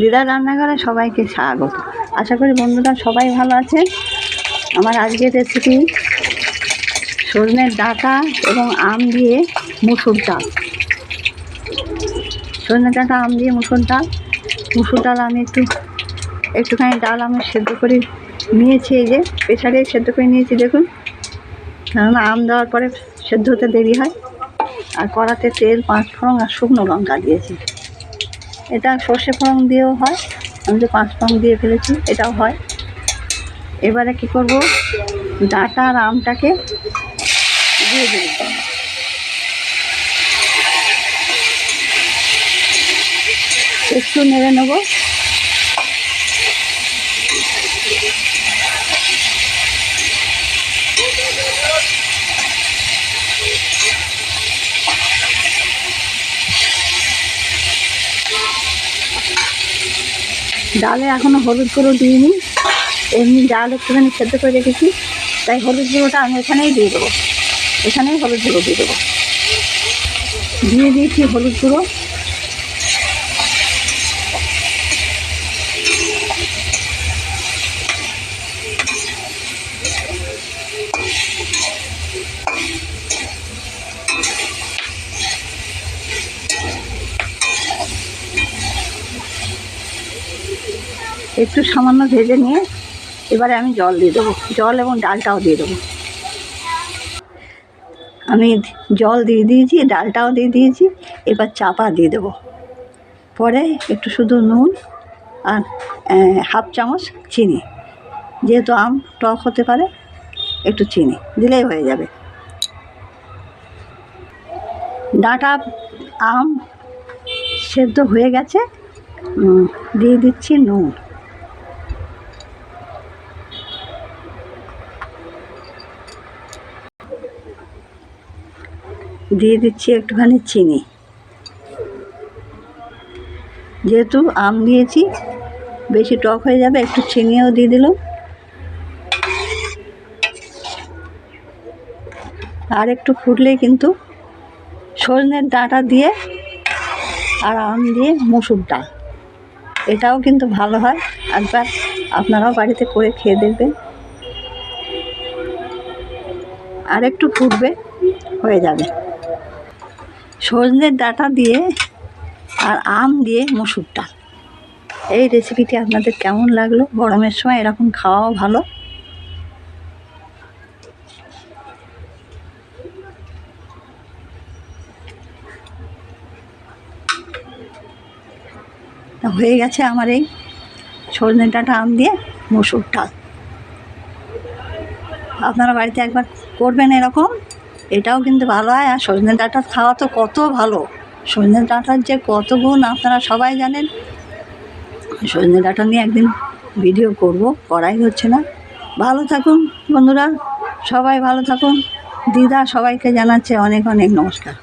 দিদার রান্নাঘরে সবাইকে স্বাগত। আশা করি বন্ধুরা সবাই ভালো আছে আমার আজকের রেসিপি সজনের ডাঁটা এবং আম দিয়ে মুসুর ডাল। সজনের ডাঁটা, আম দিয়ে মুসুর ডাল। মুসুর ডাল আমি একটু, একটুখানি ডাল আমি সেদ্ধ করে নিয়েছি এই যে প্রেশারে সেদ্ধ করে নিয়েছি, দেখুন। কারণ আম দেওয়ার পরে সেদ্ধ হতে দেরি হয়। আর কড়াতে তেল পাঁচ ফোড়ন আর শুকনো লঙ্কা দিয়েছি। এটা সর্ষে ফোড়ন দিয়েও হয়। আমি তো পাঁচ ফোড়ন দিয়ে ফেলেছি, এটাও হয়। এবারে কি করব? ডাঁটা আর আমটাকে দিয়ে দেব। একটু নেড়ে নেব। ডালে এখনও হলুদ গুঁড়ো দিইনি। এমনি ডাল একটুখানি সেদ্ধ করে রেখেছি। তাই হলুদ গুঁড়োটা আমি এখানেই দিয়ে দেবো। এখানেই হলুদ গুঁড়ো দিয়ে দেবো। দিয়ে দিয়েছি হলুদ গুঁড়ো। একটু সামান্য ভেজে নিয়ে এবারে আমি জল দিয়ে দেবো। জল এবং ডালটাও দিয়ে দেবো। আমি জল দিয়ে দিয়েছি, ডালটাও দিয়ে দিয়েছি, এবার চাপা দিয়ে দেবো। পরে একটু শুধু নুন আর হাফ চামচ চিনি। যেহেতু আম টক হতে পারে, একটু চিনি দিলেই হয়ে যাবে। ডাঁটা, আম সেদ্ধ হয়ে গেছে। দিয়ে দিচ্ছি নুন। দিয়ে দিচ্ছি একটুখানি চিনি। যেহেতু আম দিয়েছি, বেশি টক হয়ে যাবে, একটু চিনিও দিয়ে দিলাম। আর একটু ফুটলেই কিন্তু সজনের ডাঁটা দিয়ে আর আম দিয়ে মুসুর ডাল। এটাও কিন্তু ভালো হয়। একবার আপনারাও বাড়িতে করে খেয়ে দেখবেন। আর একটু ফুটবে, হয়ে যাবে। সজনের ডাঁটা দিয়ে আর আম দিয়ে মসুর ডাল এই রেসিপিটি আপনাদের কেমন লাগল? গরমের সময় এরকম খাওয়াও ভালো। হয়ে গেছে আমার এই সজনে ডাঁটা আম দিয়ে মসুর ডাল। আপনারা বাড়িতে একবার করবেন এরকম, এটাও কিন্তু ভালো হয়। আর সজনে ডাঁটা খাওয়া তো কত ভালো। সজনে ডাঁটার যে কত গুণ আপনারা সবাই জানেন। সজনে ডাঁটা নিয়ে একদিন ভিডিও করব, করাই হচ্ছে না। ভালো থাকুন বন্ধুরা, সবাই ভালো থাকুন। দিদা সবাইকে জানাচ্ছে অনেক অনেক নমস্কার।